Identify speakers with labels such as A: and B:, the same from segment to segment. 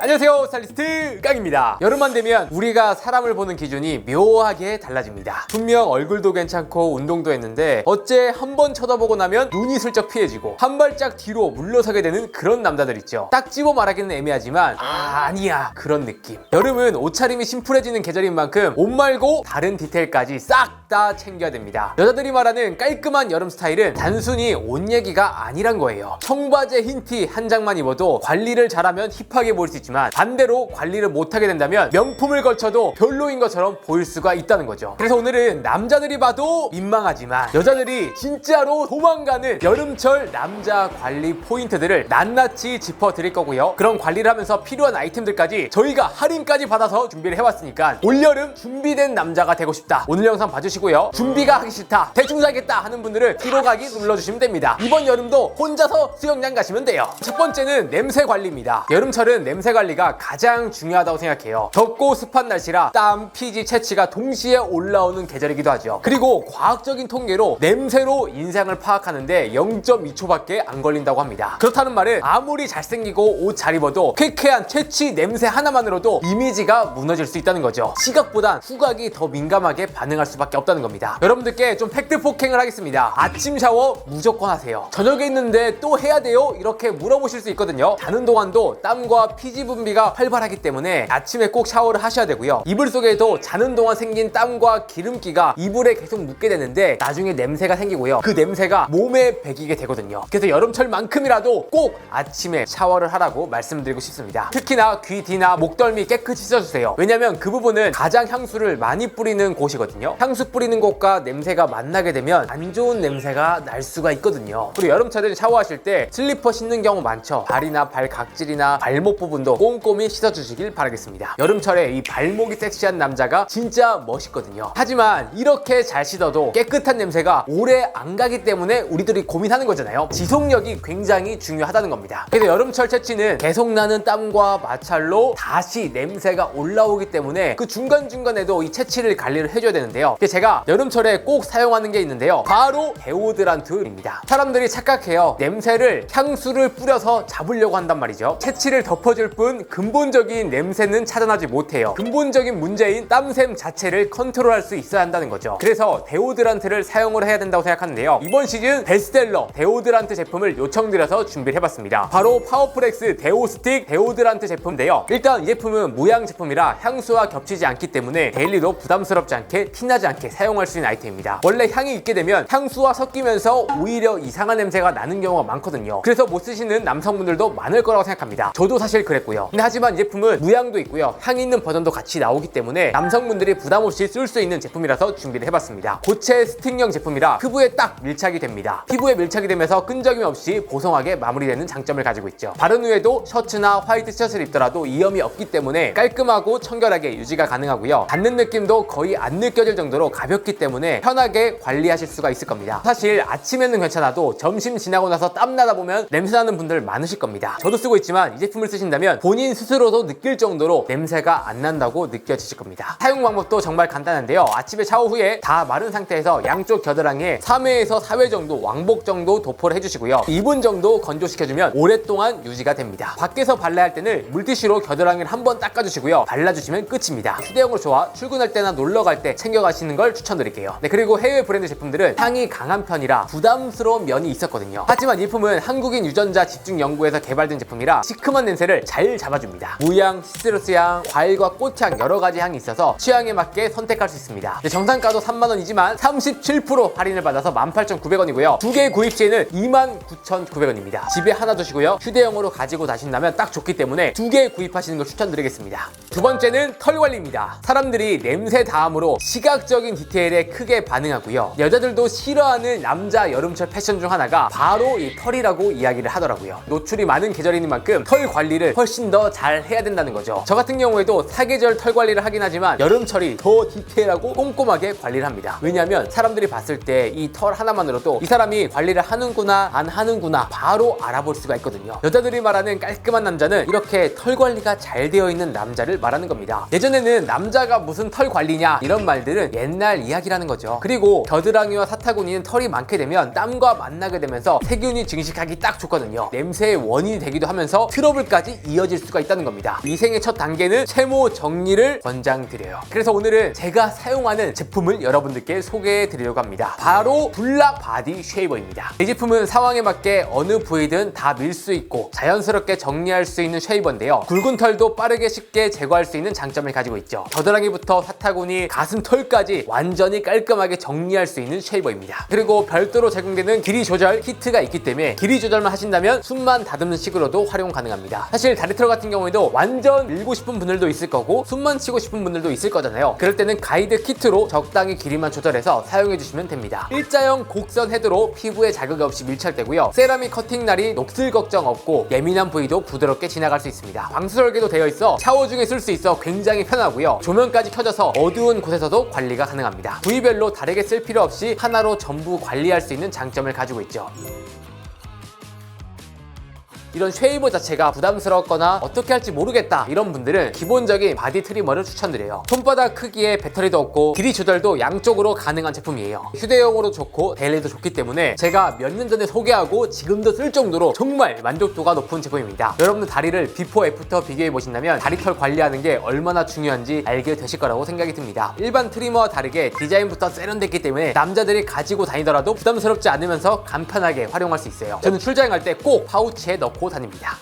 A: 안녕하세요 스타일리스트 깡입니다. 여름만 되면 우리가 사람을 보는 기준이 묘하게 달라집니다. 분명 얼굴도 괜찮고 운동도 했는데 어째 한 번 쳐다보고 나면 눈이 슬쩍 피해지고 한 발짝 뒤로 물러서게 되는 그런 남자들 있죠. 딱 집어 말하기는 애매하지만 아. 아니야 그런 느낌. 여름은 옷차림이 심플해지는 계절인 만큼 옷 말고 다른 디테일까지 싹 다 챙겨야 됩니다. 여자들이 말하는 깔끔한 여름 스타일은 단순히 옷 얘기가 아니란 거예요. 청바지에 흰 티 한 장만 입어도 관리를 잘하면 힙하게 보일 수 있 지만 반대로 관리를 못하게 된다면 명품을 걸쳐도 별로인 것처럼 보일 수가 있다는 거죠. 그래서 오늘은 남자들이 봐도 민망하지만 여자들이 진짜로 도망가는 여름철 남자 관리 포인트들을 낱낱이 짚어드릴 거고요. 그런 관리를 하면서 필요한 아이템들까지 저희가 할인까지 받아서 준비를 해왔으니까 올여름 준비된 남자가 되고 싶다. 오늘 영상 봐주시고요. 준비가 하기 싫다 대충 살겠다 하는 분들은 뒤로 가기 눌러주시면 됩니다. 이번 여름도 혼자서 수영장 가시면 돼요. 첫 번째는 냄새 관리입니다. 여름철은 냄새 관리가 가장 중요하다고 생각해요. 덥고 습한 날씨라 땀, 피지, 채취가 동시에 올라오는 계절이기도 하죠. 그리고 과학적인 통계로 냄새로 인상을 파악하는데 0.2초밖에 안 걸린다고 합니다. 그렇다는 말은 아무리 잘생기고 옷 잘 입어도 쾌쾌한 채취 냄새 하나만으로도 이미지가 무너질 수 있다는 거죠. 시각보단 후각이 더 민감하게 반응할 수밖에 없다는 겁니다. 여러분들께 좀 팩트 폭행을 하겠습니다. 아침 샤워 무조건 하세요. 저녁에 있는데 또 해야 돼요? 이렇게 물어보실 수 있거든요. 자는 동안도 땀과 피지 분비가 활발하기 때문에 아침에 꼭 샤워를 하셔야 되고요. 이불 속에도 자는 동안 생긴 땀과 기름기가 이불에 계속 묻게 되는데 나중에 냄새가 생기고요. 그 냄새가 몸에 배기게 되거든요. 그래서 여름철만큼이라도 꼭 아침에 샤워를 하라고 말씀드리고 싶습니다. 특히나 귀 뒤나 목덜미 깨끗이 씻어주세요. 왜냐면 그 부분은 가장 향수를 많이 뿌리는 곳이거든요. 향수 뿌리는 곳과 냄새가 만나게 되면 안 좋은 냄새가 날 수가 있거든요. 그리고 여름철에 샤워하실 때 슬리퍼 신는 경우 많죠. 발이나 발 각질이나 발목 부분도 꼼꼼히 씻어주시길 바라겠습니다. 여름철에 이 발목이 섹시한 남자가 진짜 멋있거든요. 하지만 이렇게 잘 씻어도 깨끗한 냄새가 오래 안 가기 때문에 우리들이 고민하는 거잖아요. 지속력이 굉장히 중요하다는 겁니다. 그래서 여름철 채취는 계속 나는 땀과 마찰로 다시 냄새가 올라오기 때문에 그 중간중간에도 이 채취를 관리를 해줘야 되는데요. 제가 여름철에 꼭 사용하는 게 있는데요. 바로 데오드란트입니다. 사람들이 착각해요. 냄새를 향수를 뿌려서 잡으려고 한단 말이죠. 채취를 덮어줄 뿐 근본적인 냄새는 차단하지 못해요. 근본적인 문제인 땀샘 자체를 컨트롤할 수 있어야 한다는 거죠. 그래서 데오드란트를 사용을 해야 된다고 생각하는데요. 이번 시즌 베스트셀러 데오드란트 제품을 요청드려서 준비를 해봤습니다. 바로 파워풀엑스 데오스틱 데오드란트 제품인데요. 일단 이 제품은 무향 제품이라 향수와 겹치지 않기 때문에 데일리도 부담스럽지 않게 티나지 않게 사용할 수 있는 아이템입니다. 원래 향이 있게 되면 향수와 섞이면서 오히려 이상한 냄새가 나는 경우가 많거든요. 그래서 못 쓰시는 남성분들도 많을 거라고 생각합니다. 저도 사실 그랬고요 근데 하지만 이 제품은 무향도 있고요. 향이 있는 버전도 같이 나오기 때문에 남성분들이 부담 없이 쓸 수 있는 제품이라서 준비를 해봤습니다. 고체 스틱형 제품이라 피부에 딱 밀착이 됩니다. 피부에 밀착이 되면서 끈적임 없이 보송하게 마무리되는 장점을 가지고 있죠. 바른 후에도 셔츠나 화이트 티셔츠를 입더라도 이염이 없기 때문에 깔끔하고 청결하게 유지가 가능하고요. 닿는 느낌도 거의 안 느껴질 정도로 가볍기 때문에 편하게 관리하실 수가 있을 겁니다. 사실 아침에는 괜찮아도 점심 지나고 나서 땀 나다 보면 냄새 나는 분들 많으실 겁니다. 저도 쓰고 있지만 이 제품을 쓰신다면 본인 스스로도 느낄 정도로 냄새가 안 난다고 느껴지실 겁니다. 사용 방법도 정말 간단한데요. 아침에 샤워 후에 다 마른 상태에서 양쪽 겨드랑이에 3회에서 4회 정도 왕복 정도 도포를 해주시고요. 2분 정도 건조시켜주면 오랫동안 유지가 됩니다. 밖에서 발라야 할 때는 물티슈로 겨드랑이를 한번 닦아주시고요. 발라주시면 끝입니다. 휴대용으로 좋아 출근할 때나 놀러 갈 때 챙겨가시는 걸 추천드릴게요. 네 그리고 해외 브랜드 제품들은 향이 강한 편이라 부담스러운 면이 있었거든요. 하지만 이 제품은 한국인 유전자 집중 연구에서 개발된 제품이라 시큼한 냄새를 잘 잡아줍니다. 무향, 시트러스 향, 과일과 꽃향 여러 가지 향이 있어서 취향에 맞게 선택할 수 있습니다. 네, 정상가도 3만원이지만 37% 할인을 받아서 18,900원이고요. 두 개 구입 시에는 29,900원입니다. 집에 하나 두시고요. 휴대용으로 가지고 다신다면 딱 좋기 때문에 두 개 구입하시는 걸 추천드리겠습니다. 두 번째는 털 관리입니다. 사람들이 냄새 다음으로 시각적인 디테일에 크게 반응하고요. 여자들도 싫어하는 남자 여름철 패션 중 하나가 바로 이 털이라고 이야기를 하더라고요. 노출이 많은 계절인 만큼 털 관리를 훨씬 더 잘 해야 된다는 거죠 저 같은 경우에도 사계절 털 관리를 하긴 하지만 여름철이 더 디테일하고 꼼꼼하게 관리를 합니다 왜냐하면 사람들이 봤을 때 이 털 하나만으로도 이 사람이 관리를 하는구나 안 하는구나 바로 알아볼 수가 있거든요 여자들이 말하는 깔끔한 남자는 이렇게 털 관리가 잘 되어 있는 남자를 말하는 겁니다. 예전에는 남자가 무슨 털 관리냐 이런 말들은 옛날 이야기라는 거죠. 그리고 겨드랑이와 사타구니는 털이 많게 되면 땀과 만나게 되면서 세균이 증식하기 딱 좋거든요. 냄새의 원인이 되기도 하면서 트러블까지 이어 질 수가 있다는 겁니다. 위생의 첫 단계는 세모 정리를 권장드려요. 그래서 오늘은 제가 사용하는 제품을 여러분들께 소개해 드리려고 합니다. 바로 블락 바디 쉐이버입니다. 이 제품은 상황에 맞게 어느 부위든 다 밀 수 있고 자연스럽게 정리할 수 있는 쉐이버인데요. 굵은 털도 빠르게 쉽게 제거할 수 있는 장점을 가지고 있죠. 겨드랑이부터 사타구니, 가슴 털까지 완전히 깔끔하게 정리할 수 있는 쉐이버입니다. 그리고 별도로 제공되는 길이 조절 키트가 있기 때문에 길이 조절만 하신다면 숨만 다듬는 식으로도 활용 가능합니다. 사실 다리 털 같은 경우에도 완전 밀고 싶은 분들도 있을 거고 숨만 치고 싶은 분들도 있을 거잖아요. 그럴 때는 가이드 키트로 적당히 길이만 조절해서 사용해 주시면 됩니다. 일자형 곡선 헤드로 피부에 자극 없이 밀착되고요. 세라믹 커팅 날이 녹슬 걱정 없고 예민한 부위도 부드럽게 지나갈 수 있습니다. 방수 설계도 되어 있어 샤워 중에 쓸 수 있어 굉장히 편하고요. 조명까지 켜져서 어두운 곳에서도 관리가 가능합니다. 부위별로 다르게 쓸 필요 없이 하나로 전부 관리할 수 있는 장점을 가지고 있죠. 이런 쉐이버 자체가 부담스럽거나 어떻게 할지 모르겠다 이런 분들은 기본적인 바디 트리머를 추천드려요. 손바닥 크기에 배터리도 없고 길이 조절도 양쪽으로 가능한 제품이에요. 휴대용으로 좋고 데일리도 좋기 때문에 제가 몇 년 전에 소개하고 지금도 쓸 정도로 정말 만족도가 높은 제품입니다. 여러분들 다리를 비포 애프터 비교해 보신다면 다리털 관리하는 게 얼마나 중요한지 알게 되실 거라고 생각이 듭니다. 일반 트리머와 다르게 디자인부터 세련됐기 때문에 남자들이 가지고 다니더라도 부담스럽지 않으면서 간편하게 활용할 수 있어요. 저는 출장할 때 꼭 파우치에 넣고 다닙니다.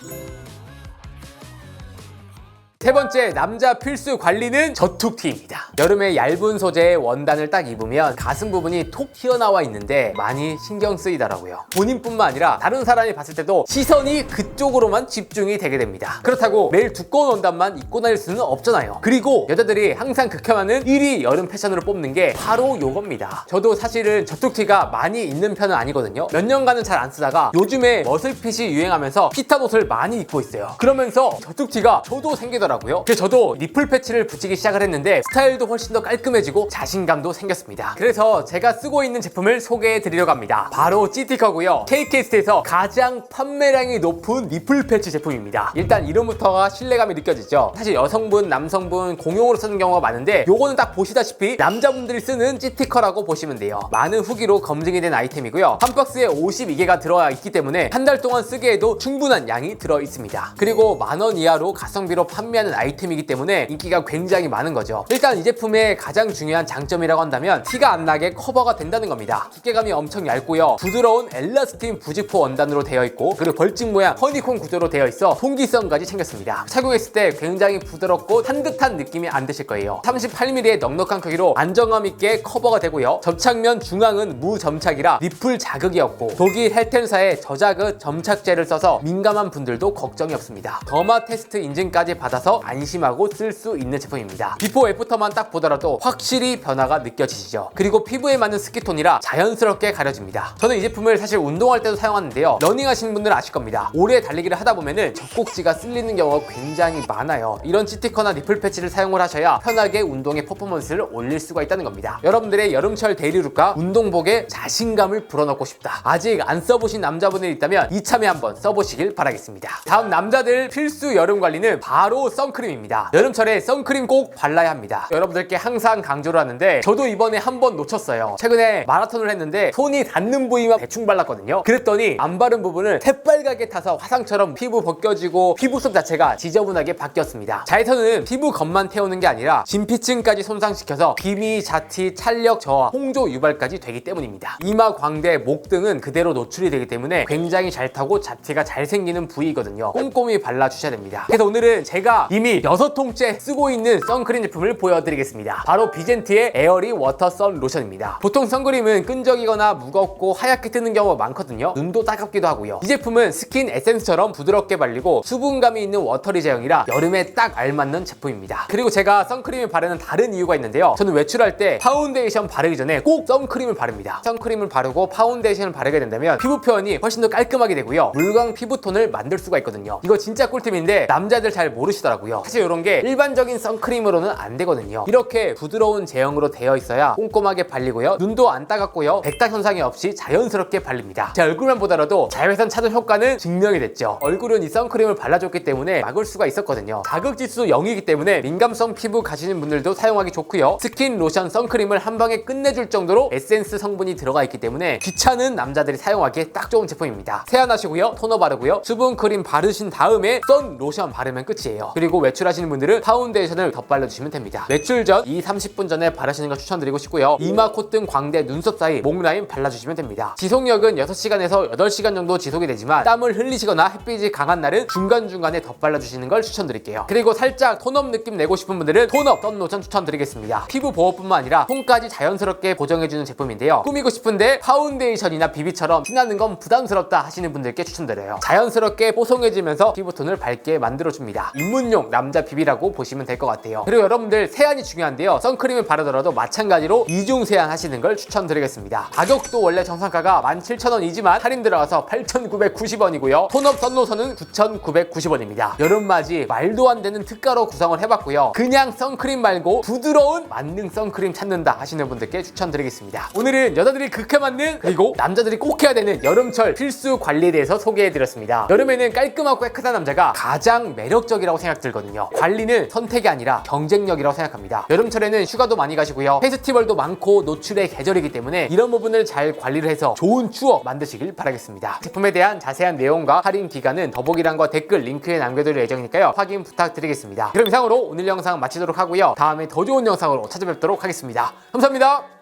A: 세 번째 남자 필수 관리는 저툭티입니다. 여름에 얇은 소재의 원단을 딱 입으면 가슴 부분이 톡 튀어나와 있는데 많이 신경 쓰이더라고요. 본인뿐만 아니라 다른 사람이 봤을 때도 시선이 그쪽으로만 집중이 되게 됩니다. 그렇다고 매일 두꺼운 원단만 입고 다닐 수는 없잖아요. 그리고 여자들이 항상 극혐하는 1위 여름 패션으로 뽑는 게 바로 요겁니다. 저도 사실은 저툭티가 많이 있는 편은 아니거든요. 몇 년간은 잘 안 쓰다가 요즘에 머슬핏이 유행하면서 핏한 옷을 많이 입고 있어요. 그러면서 저툭티가 저도 생기더라고요. 그래서 저도 니플 패치를 붙이기 시작을 했는데 스타일도 훨씬 더 깔끔해지고 자신감도 생겼습니다. 그래서 제가 쓰고 있는 제품을 소개해 드리려고 합니다. 바로 찌티커고요. KK스트에서 가장 판매량이 높은 니플 패치 제품입니다. 일단 이름부터가 신뢰감이 느껴지죠. 사실 여성분, 남성분 공용으로 쓰는 경우가 많은데 요거는 딱 보시다시피 남자분들이 쓰는 찌티커라고 보시면 돼요. 많은 후기로 검증이 된 아이템이고요. 한 박스에 52개가 들어와 있기 때문에 한 달 동안 쓰기에도 충분한 양이 들어 있습니다. 그리고 만 원 이하로 가성비로 판매 하는 아이템이기 때문에 인기가 굉장히 많은 거죠. 일단 이 제품의 가장 중요한 장점이라고 한다면 티가 안 나게 커버가 된다는 겁니다. 두께감이 엄청 얇고요. 부드러운 엘라스틴 부직포 원단으로 되어 있고 그리고 벌집 모양 허니콤 구조로 되어 있어 통기성까지 챙겼습니다. 착용했을 때 굉장히 부드럽고 산뜻한 느낌이 안 드실 거예요. 38mm의 넉넉한 크기로 안정감 있게 커버가 되고요. 접착면 중앙은 무점착이라 리플 자극이 없고 독일 헬텐사의 저자극 점착제를 써서 민감한 분들도 걱정이 없습니다. 더마 테스트 인증까지 받아서 안심하고 쓸 수 있는 제품입니다. 비포 애프터만 딱 보더라도 확실히 변화가 느껴지시죠. 그리고 피부에 맞는 스키톤이라 자연스럽게 가려집니다. 저는 이 제품을 사실 운동할 때도 사용하는데요. 러닝 하시는 분들은 아실 겁니다. 오래 달리기를 하다 보면은 젖꼭지가 쓸리는 경우가 굉장히 많아요. 이런 스티커나 니플 패치를 사용을 하셔야 편하게 운동의 퍼포먼스를 올릴 수가 있다는 겁니다. 여러분들의 여름철 데일리룩과 운동복에 자신감을 불어넣고 싶다. 아직 안 써보신 남자분들이 있다면 이참에 한번 써보시길 바라겠습니다. 다음 남자들 필수 여름 관리는 바로 선크림입니다. 여름철에 선크림 꼭 발라야 합니다. 여러분들께 항상 강조를 하는데 저도 이번에 한 번 놓쳤어요. 최근에 마라톤을 했는데 손이 닿는 부위만 대충 발랐거든요. 그랬더니 안 바른 부분을 새빨갛게 타서 화상처럼 피부 벗겨지고 피부속 자체가 지저분하게 바뀌었습니다. 자외선은 피부 겉만 태우는 게 아니라 진피층까지 손상시켜서 비미, 자티, 찰력 저하, 홍조 유발까지 되기 때문입니다. 이마, 광대, 목 등은 그대로 노출이 되기 때문에 굉장히 잘 타고 자티가 잘 생기는 부위거든요. 꼼꼼히 발라주셔야 됩니다. 그래서 오늘은 제가 이미 6통째 쓰고 있는 선크림 제품을 보여드리겠습니다. 바로 비젠트의 에어리 워터 선 로션입니다. 보통 선크림은 끈적이거나 무겁고 하얗게 뜨는 경우가 많거든요. 눈도 따갑기도 하고요. 이 제품은 스킨 에센스처럼 부드럽게 발리고 수분감이 있는 워터리 제형이라 여름에 딱 알맞는 제품입니다. 그리고 제가 선크림을 바르는 다른 이유가 있는데요. 저는 외출할 때 파운데이션 바르기 전에 꼭 선크림을 바릅니다. 선크림을 바르고 파운데이션을 바르게 된다면 피부 표현이 훨씬 더 깔끔하게 되고요. 물광 피부톤을 만들 수가 있거든요. 이거 진짜 꿀팁인데 남자들 잘 모르시더라고요. 되더라고요. 사실 이런 게 일반적인 선크림으로는 안 되거든요. 이렇게 부드러운 제형으로 되어 있어야 꼼꼼하게 발리고요. 눈도 안 따갑고요. 백탁 현상이 없이 자연스럽게 발립니다. 제 얼굴만 보더라도 자외선 차단 효과는 증명이 됐죠. 얼굴은 이 선크림을 발라줬기 때문에 막을 수가 있었거든요. 자극지수 0이기 때문에 민감성 피부 가시는 분들도 사용하기 좋고요. 스킨, 로션, 선크림을 한 방에 끝내줄 정도로 에센스 성분이 들어가 있기 때문에 귀찮은 남자들이 사용하기에 딱 좋은 제품입니다. 세안하시고요. 토너 바르고요. 수분 크림 바르신 다음에 선 로션 바르면 끝이에요. 그리고 외출하시는 분들은 파운데이션을 덧발라 주시면 됩니다. 외출 전 2, 30분 전에 바르시는 걸 추천드리고 싶고요. 이마, 콧등, 광대, 눈썹 사이 목 라인 발라주시면 됩니다. 지속력은 6시간에서 8시간 정도 지속이 되지만 땀을 흘리시거나 햇빛이 강한 날은 중간중간에 덧발라주시는 걸 추천드릴게요. 그리고 살짝 톤업 느낌 내고 싶은 분들은 톤업 선 로션 추천드리겠습니다. 피부 보호뿐만 아니라 손까지 자연스럽게 보정해주는 제품인데요. 꾸미고 싶은데 파운데이션이나 비비처럼 티나는 건 부담스럽다 하시는 분들께 추천드려요. 자연스럽게 뽀송해지면서 피부톤을 밝게 만들어줍니다. 입문용 남자 비비라고 보시면 될 것 같아요. 그리고 여러분들 세안이 중요한데요. 선크림을 바르더라도 마찬가지로 이중 세안 하시는 걸 추천드리겠습니다. 가격도 원래 정상가가 17,000원이지만 할인 들어가서 8,990원이고요. 톤업 선로선은 9,990원입니다. 여름맞이 말도 안 되는 특가로 구성을 해봤고요. 그냥 선크림 말고 부드러운 만능 선크림 찾는다 하시는 분들께 추천드리겠습니다. 오늘은 여자들이 극해 맞는 그리고 남자들이 꼭 해야 되는 여름철 필수 관리에 대해서 소개해드렸습니다. 여름에는 깔끔하고 깨끗한 남자가 가장 매력적이라고 생각 들거든요. 관리는 선택이 아니라 경쟁력이라고 생각합니다. 여름철에는 휴가도 많이 가시고요. 페스티벌도 많고 노출의 계절이기 때문에 이런 부분을 잘 관리를 해서 좋은 추억 만드시길 바라겠습니다. 제품에 대한 자세한 내용과 할인 기간은 더보기란과 댓글 링크에 남겨둘 예정이니까요. 확인 부탁드리겠습니다. 그럼 이상으로 오늘 영상 마치도록 하고요. 다음에 더 좋은 영상으로 찾아뵙도록 하겠습니다. 감사합니다.